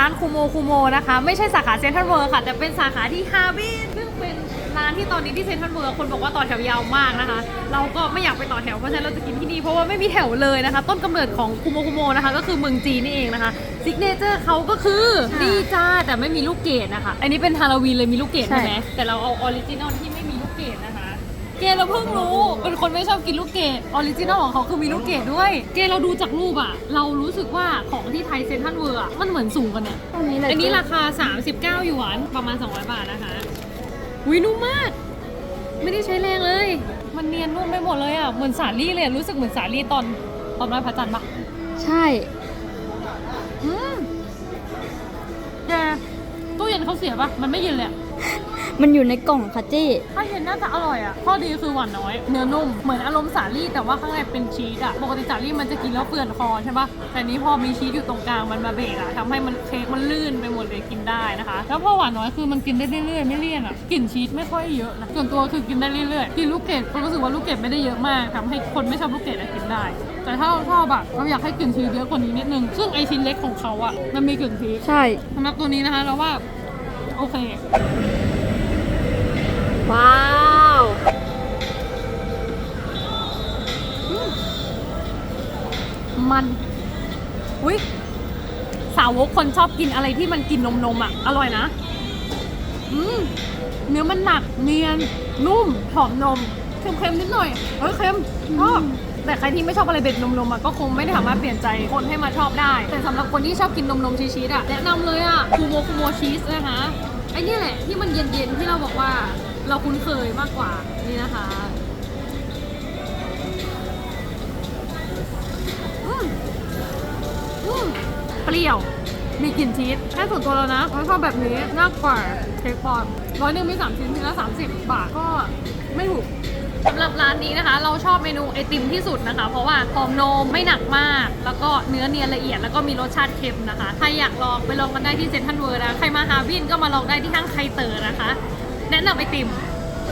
ร้านคูโมคูโมนะคะ ไม่ใช่สาขาเซ็นทรัลเวิร์ค่ะ แต่เป็นสาขาที่ฮาร์บินซึ่งเป็นร้านที่ตอนนี้ที่เซ็นทรัลเวิร์คนบอกว่าต่อแถวยาวมากนะคะ เราก็ไม่อยากไปต่อแถวเพราะฉะนั้นเราจะกินที่นี่เพราะว่าไม่มีแถวเลยนะคะ ต้นกำเนิดของคูโมคูโมนะคะ ก็คือเมืองจีนนี่เองนะคะซิกเนเจอร์เขาก็คือนี่จ้าแต่ไม่มีลูกเกดนะคะ อันนี้เป็นฮาโลวีนเลยมีลูกเกดใช่ไหมแต่เราเอาออริจินอลที่ไม่มีลูกเกดนะคะ เกเราเพิ่งรู้เป็นคนไม่ชอบกินลูกเกดออริจินอลของเขาคือมีลูกเกดด้วย เกเราดูจากรูปอะเรารู้สึกว่าของที่ไทยเซ็นทรัลเวิร์อะมันเหมือนสูงกันเนี่ยตรงนี้เลยอันนี้ราคา 39หยวนประมาณ 200 บาทนะคะวินุ่มมาก ไม่ได้ใช้แรงเลย มันเนียนนุ่มไปหมดเลยอะเหมือนสาลี่เลยอะรู้สึกเหมือนสาลี่ตอนตอนไหว้พระจันทร์ปะใช่อืมแกตู้เย็นเขาเสียปะมันไม่เย็นเลยอะ มันอยู่ในกล่องค่ะเจ้ถ้าเย็นน่าจะอร่อยอะ ข้อดีคือหวานน้อย เนื้อนุ่ม เหมือนอารมณ์สาลี่แต่ว่าข้างในเป็นชีสอะ ปกติสาลี่มันจะกินแล้วเปื่อนคอใช่ปะแต่นี้พอมีชีสอยู่ตรงกลางมันมาเบรกอะทำให้มันเค้กมันลื่นไปหมดเลยกินได้นะคะ แล้วพอหวานน้อยคือมันกินได้เรื่อยๆไม่เลี่ยนอะ กลิ่นชีสไม่ค่อยเยอะนะ ส่วนตัวคือกินได้เรื่อยๆ กินลูกเกดก็รู้สึกว่าลูกเกดไม่ได้เยอะมากทำให้คนไม่ชอบลูกเกดอะกินได้ แต่ถ้าเราชอบอะเราอยากให้กลิ่นชีสเยอะกว่านี้นิดนึง ซึ่งไอชิ้นเล็กของเขาอะมันมีกลิ่นชีสใช่สำหรับตัวนี้นะคะเราว่า โอเค ว้าวมันอุ้ยสาวกคนชอบกินอะไรที่มันกินนมนมๆอะ อร่อยนะ อืมเนื้อมันหนักเนียน นุ่ม หอมนม เค็มๆนิดหน่อย เฮ้ยเค็มชอบ แต่ใครที่ไม่ชอบอะไรเบ็ดนมนมๆอะก็คงไม่ได้สามารถเปลี่ยนใจคนให้มาชอบได้ แต่สำหรับคนที่ชอบกินนมนมชีสอะแนะนำเลยอะคูโมคูโมชีสนะคะไอ้นี่แหละที่มันเย็นๆที่เราบอกว่าเราคุ้นเคยมากกว่านี่นะคะอืมอืมเปรี้ยว มีกลิ่นชีสแค่ส่วนตัวเรานะเราชอบแบบนี้มากกว่าเค้กปอนร้อยหนึ่งมีสามชิ้นชิ้นละสามสิบบาทก็ไม่ถูก สำหรับร้านนี้นะคะ เราชอบเมนูไอติมที่สุดนะคะ เพราะว่าหอมนมไม่หนักมาก แล้วก็เนื้อเนียนละเอียดแล้วก็มีรสชาติเค็มนะคะ ใครอยากลองไปลองกันได้ที่เซ็นทรัลเวิร์นะใครมาฮาวินก็มาลองได้ที่ห้างไคเตอร์นะคะ แนะนำไอติม